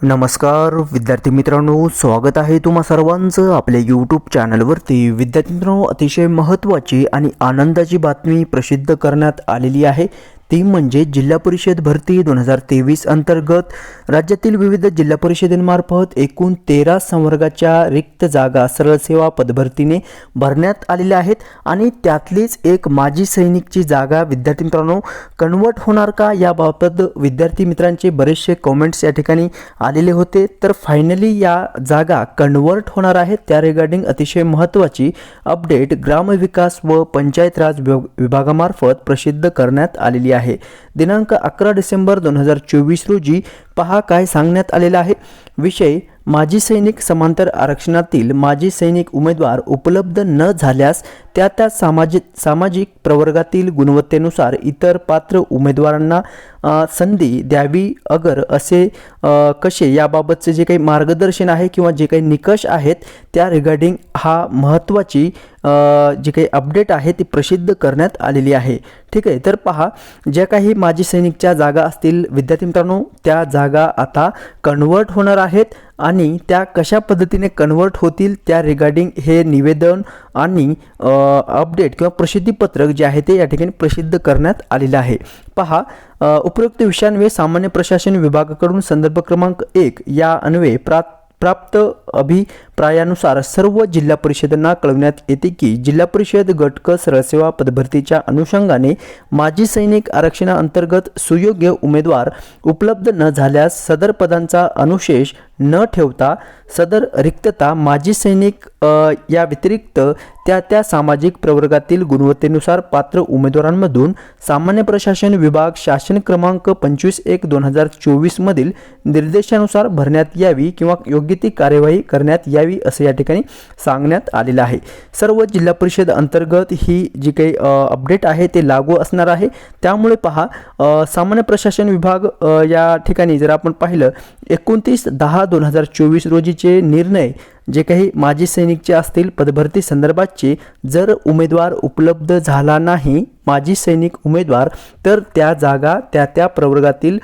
नमस्कार विद्यार्थी मित्रांनो स्वागत आहे तुम्हा सर्वांचं आपल्या यूट्यूब चॅनलवरती विद्यार्थी मित्रांनो अतिशय महत्त्वाची आणि आनंदाची बातमी प्रसिद्ध करण्यात आलेली आहे. ती म्हणजे जिल्हा परिषद भरती दोन हजार तेवीस अंतर्गत राज्यातील विविध जिल्हा परिषदेमार्फत एकूण तेरा संवर्गाच्या रिक्त जागा सरळ सेवा पदभरतीने भरण्यात आलेल्या आहेत आणि त्यातलीच एक माजी सैनिकची जागा. विद्यार्थी मित्रांनो कन्वर्ट होणार का याबाबत विद्यार्थी मित्रांचे बरेचसे कॉमेंट्स या ठिकाणी आलेले होते. तर फायनली या जागा कन्वर्ट होणार आहेत. त्या रिगार्डिंग अतिशय महत्त्वाची अपडेट ग्रामविकास व पंचायत राज विभागामार्फत प्रसिद्ध करण्यात आलेली आहे दिनांक अकरा डिसेंबर दोन हजार चोवीस रोजी पहा काय सांगण्यात आलेला आहे. विषय माजी सैनिक समांतर आरक्षणातील माजी सैनिक उमेदवार उपलब्ध न झाल्यास त्या त्या सामाजिक सामाजिक प्रवर्गातील गुणवत्तेनुसार इतर पात्र उमेदवारांना संधी द्यावी अगर असे कसे याबाबतचे जे काही मार्गदर्शन आहे किंवा जे काही निकष आहेत त्या रिगार्डिंग हा महत्त्वाची जी काही अपडेट आहे ती प्रसिद्ध करण्यात आलेली आहे. ठीक आहे तर पहा ज्या काही माजी सैनिकच्या जागा असतील विद्यार्थी मित्रांनो त्या जागा आता कन्वर्ट होणार आहेत आणि त्या कशा पद्धतीने कन्वर्ट होतील त्या रिगार्डिंग हे निवेदन आणि अपडेट किंवा प्रसिद्धीपत्रक जे आहे ते या ठिकाणी प्रसिद्ध करण्यात आलेलं आहे. पहा उपयुक्त उपरोक्त विषयांवे सामान्य प्रशासन विभागाकडून संदर्भ क्रमांक एक या अन्वये प्रा प्राप्त अभिप्रायानुसार सर्व जिल्हा परिषदांना कळवण्यात येते की जिल्हा परिषद गटक सरळसेवा पदभरतीच्या अनुषंगाने माजी सैनिक आरक्षणाअंतर्गत सुयोग्य उमेदवार उपलब्ध न झाल्यास सदर पदांचा अनुशेष न ठेवता सदर रिक्तता माजी सैनिक या व्यतिरिक्त त्या त्या सामाजिक प्रवर्गातील गुणवत्तेनुसार पात्र उमेदवारांमधून सामान्य प्रशासन विभाग शासन क्रमांक पंचवीस एक दोन हजार चोवीसमधील निर्देशानुसार भरण्यात यावी किंवा योग्य ती कार्यवाही करण्यात यावी असं या ठिकाणी सांगण्यात आलेलं आहे. सर्व जिल्हा परिषद अंतर्गत ही जी काही अपडेट आहे ते लागू असणार आहे. त्यामुळे पहा सामान्य प्रशासन विभाग या ठिकाणी जर आपण पाहिलं एकोणतीस दहा दोन हजार चोवीस रोजीचे निर्णय जे काही माजी सैनिकचे असतील पदभरती संदर्भातचे जर उमेदवार उपलब्ध झाला नाही माजी सैनिक उमेदवार तर त्या जागा त्या त्या प्रवर्गातील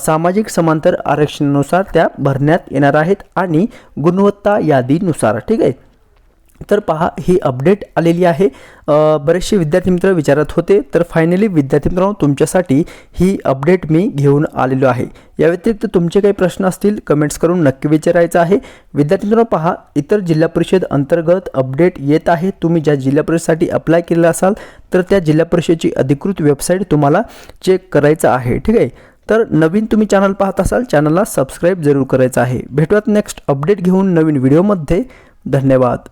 सामाजिक समांतर आरक्षणानुसार त्या भरण्यात येणार आहेत आणि गुणवत्ता यादीनुसार ठीक आहे? तर पहा ही अपडेट आलेली आहे. बरेचसे विद्यार्थी मित्र विचारत होते तर फायनली विद्यार्थी मित्रांनो तुमच्यासाठी ही अपडेट मी घेऊन आलेलो आहे. या व्यतिरिक्त तुमचे काही प्रश्न असतील कमेंट्स करून नक्की विचारायचं आहे. विद्यार्थी मित्रांनो पहा इतर जिल्हा परिषद अंतर्गत अपडेट येत आहे. तुम्ही ज्या जिल्हा परिषदसाठी अप्लाय केलेला असाल तर त्या जिल्हा परिषदेची अधिकृत वेबसाईट तुम्हाला चेक करायचं आहे. ठीक आहे? तर नवीन तुम्ही चॅनल पाहत असाल चॅनलला सबस्क्राईब जरूर करायचं आहे. भेटूयात नेक्स्ट अपडेट घेऊन नवीन व्हिडिओमध्ये धन्यवाद.